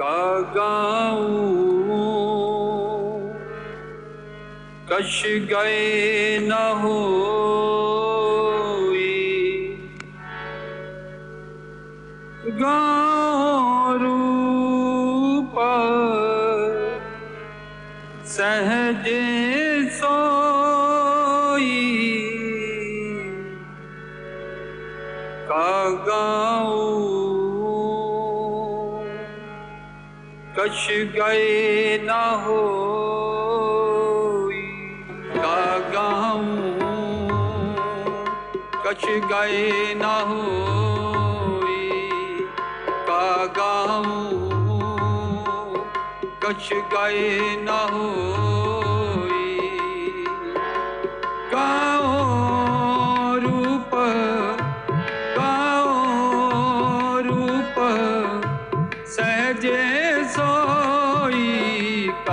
गाऊ कश गए न हो गूप सहजे सोई। का गाऊ ਕਛ ਗਏ ਨਾ ਹੋਈ ਕਾ ਕਛ ਗਏ ਨਾ ਹੋਈ ਕਾ ਕਛ ਗਏ ਨਾ ਹੋਈ।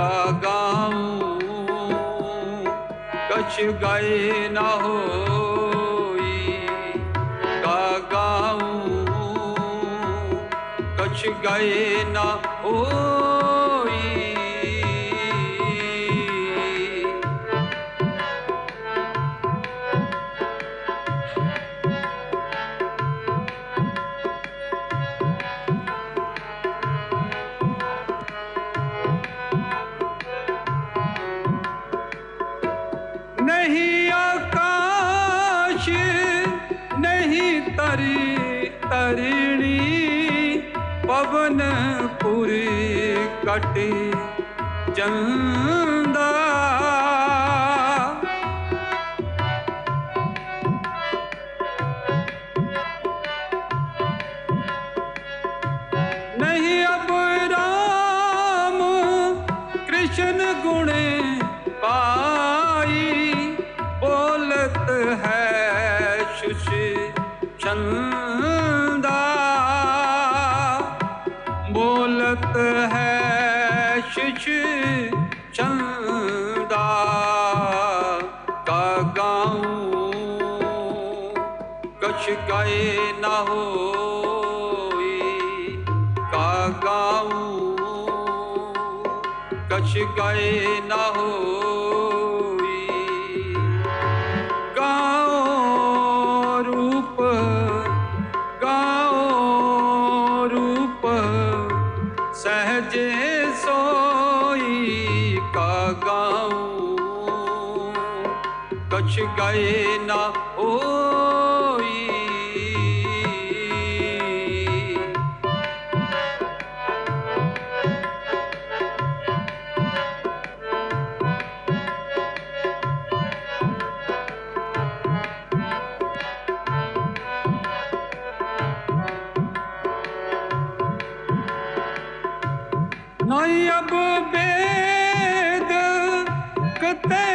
ਸੋਈ ਕਾ ਗਾਉ ਕਛ ਗਏ ਨ ਹੋਈ। ਕਾ ਗਾਉ ਕਛ ਗਏ ਤਰੀ ਤਰਣੀ ਪਵਨ ਪੁਰੀ ਕਟੀ ਚੰਦਾ चंदा का गाऊं। कछ गए न हो का गाऊं। कछ गए न हो सहजे ਗਾਉ ਕਛ ਗਏ ਨਾ ਹੋਈ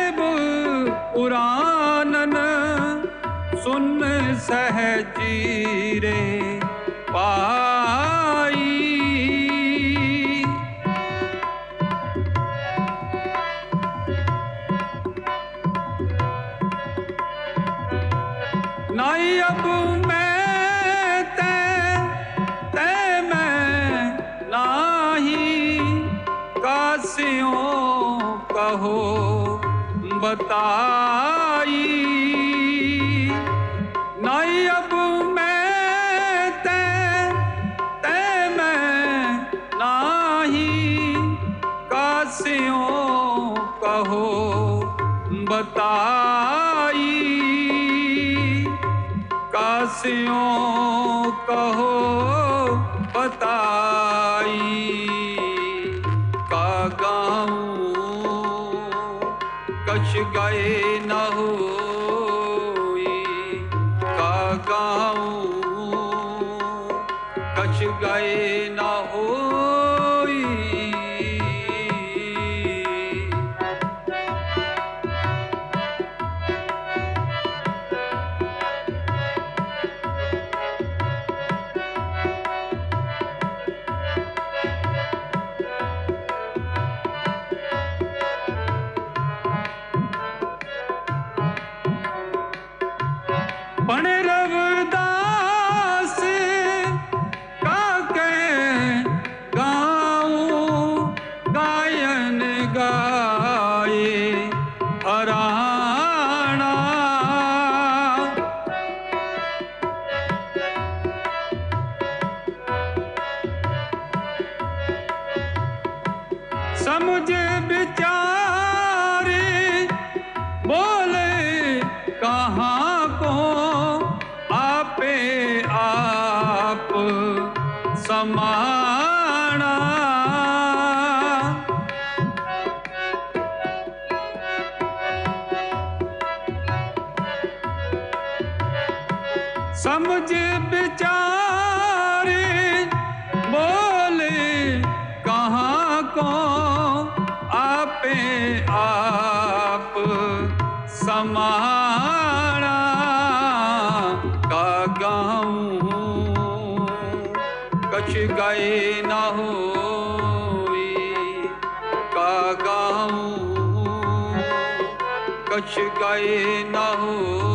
ਕਤੇਬ ਪੁਰਾਨਨ ਸੁਨ ਸਹਜੀ ਰੇ ਪਾਈ। ਨਹੀਂ ਅਬ ਮੈਂ ਤੈ ਤੈ ਮੈਂ ਨਾਹੀ ਕਾਸਿਓ ਕਹੋ। बताई। नहीं अब मैं ते ते मैं नाही। कासियों कहो बताई। कासियों कहो बताई। ਗਏ ਨਾ ਹੋਈ। ਬਣ ਰਵਦਾਸ समझे बिचारे बोले कहा को? आपे आप समाना। समझे बिचार ਸਮਾਣਾ ਕਾ ਗਾਉਂ। ਕਛ ਗਏ ਨਾ ਹੋਈ ਕਾ ਗਾਉਂ। ਕਛ ਗਏ ਨਾ ਹੋਈ।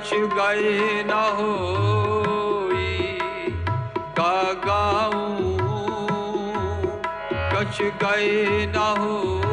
बच गए न हो का कछ गए न हो